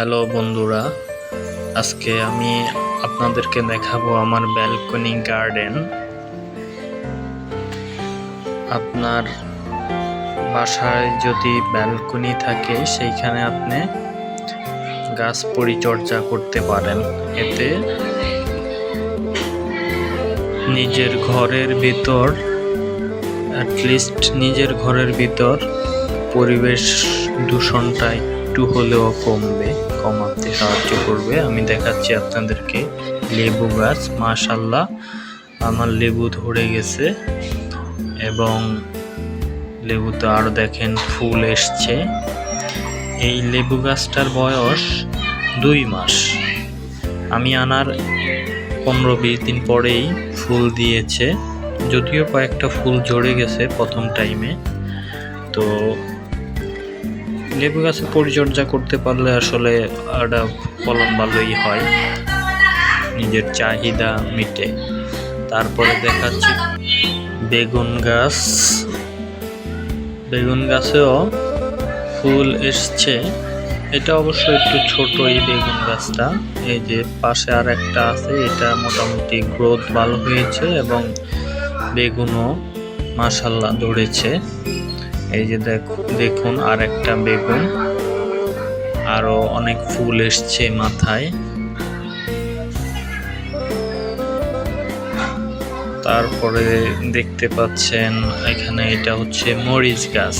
Hello বন্ধুরা, আজকে আমি আপনাদেরকে দেখাবো আমার ব্যালকনি গার্ডেন আপনার বাসায় যদি ব্যালকনি থাকে, সেইখানে আপনি গাছ পরিচর্যা করতে পারেন। এতে নিজের ঘরের ভিতর অ্যাটলিস্ট নিজের ঘরের ভিতর পরিবেশ দূষণটা একটু হলেও কমবে, কমাতে সাহায্য করবে। আমি দেখাচ্ছি আপনাদেরকে লেবু গাছ মাশাল্লাহ আমার লেবু ধরে গেছে এবং লেবুতে আরও দেখেন ফুল এসছে। এই লেবু গাছটার বয়স দুই মাস। আমি আনার পনেরো বিশ দিন পরেই ফুল দিয়েছে। যদিও কয়েকটা ফুল ঝরে গেছে প্রথম টাইমে তো লেবু গাছের পরিচর্যা করতে পারলে আসলে একটা ফলন ভালোই হয়। নিজের চাহিদা মিটে। তারপরে দেখাচ্ছি বেগুন গাছ। বেগুন গাছেও ফুল এসছে। এটা অবশ্য একটু ছোট এই বেগুন গাছটা। এই যে পাশে আর একটা আছে, এটা মোটামুটি গ্রোথ ভালো হয়েছে এবং বেগুনও মাসাল্লাহ ধরেছে। এই যে দেখুন আর একটা বেগুন। আরও অনেক ফুল এসছে মাথায়। তারপরে দেখতে পাচ্ছেন এখানে এটা হচ্ছে মরিচ গাছ।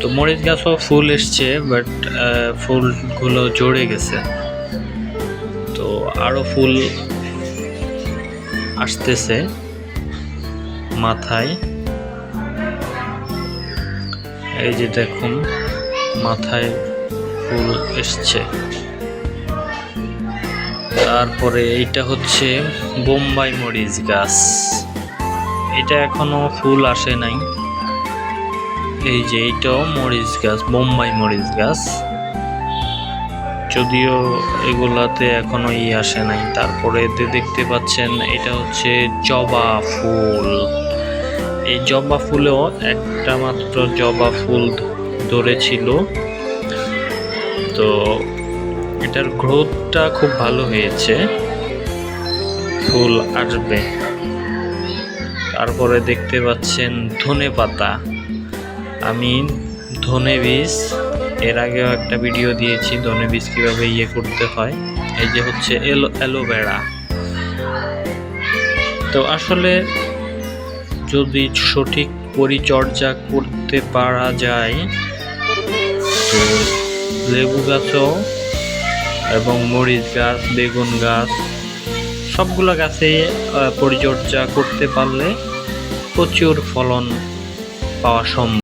তো মরিচ গাছও ফুল এসছে বাট ফুলগুলো জড়ে গেছে। তো আরও ফুল আসতেছে মাথায়। এই যে দেখুন, মাথায় ফুল এসছে। তারপরে এইটা হচ্ছে বোম্বাই মরিচ গাছ। এটা এখনও ফুল আসে নাই। এই যে এইটাও মরিচ গাছ, বোম্বাই মরিচ গাছ। যদিও এগুলাতে এখনও ই আসে নাই। তারপরে এতে দেখতে পাচ্ছেন, এটা হচ্ছে জবা ফুল। এই জবা ফুলেও একটা মাত্র জবা ফুল ধরেছিল। তো এটার গ্রোথটা খুব ভালো হয়েছে। ফুল আসবে। তারপরে দেখতে পাচ্ছেন ধনে পাতা। আমি ধনে বীজ, এর আগেও একটা ভিডিও দিয়েছি, ধনে বীজ কীভাবে ইয়ে করতে হয়। এই যে হচ্ছে এলো, অ্যালোভেরা। তো আসলে যদি সঠিক পরিচর্যা করতে পারা যায়, তো লেবু গাছও এবং মরিচ গাছ, বেগুন গাছ, সবগুলো গাছে পরিচর্যা করতে পারলে প্রচুর ফলন পাওয়া সম্ভব।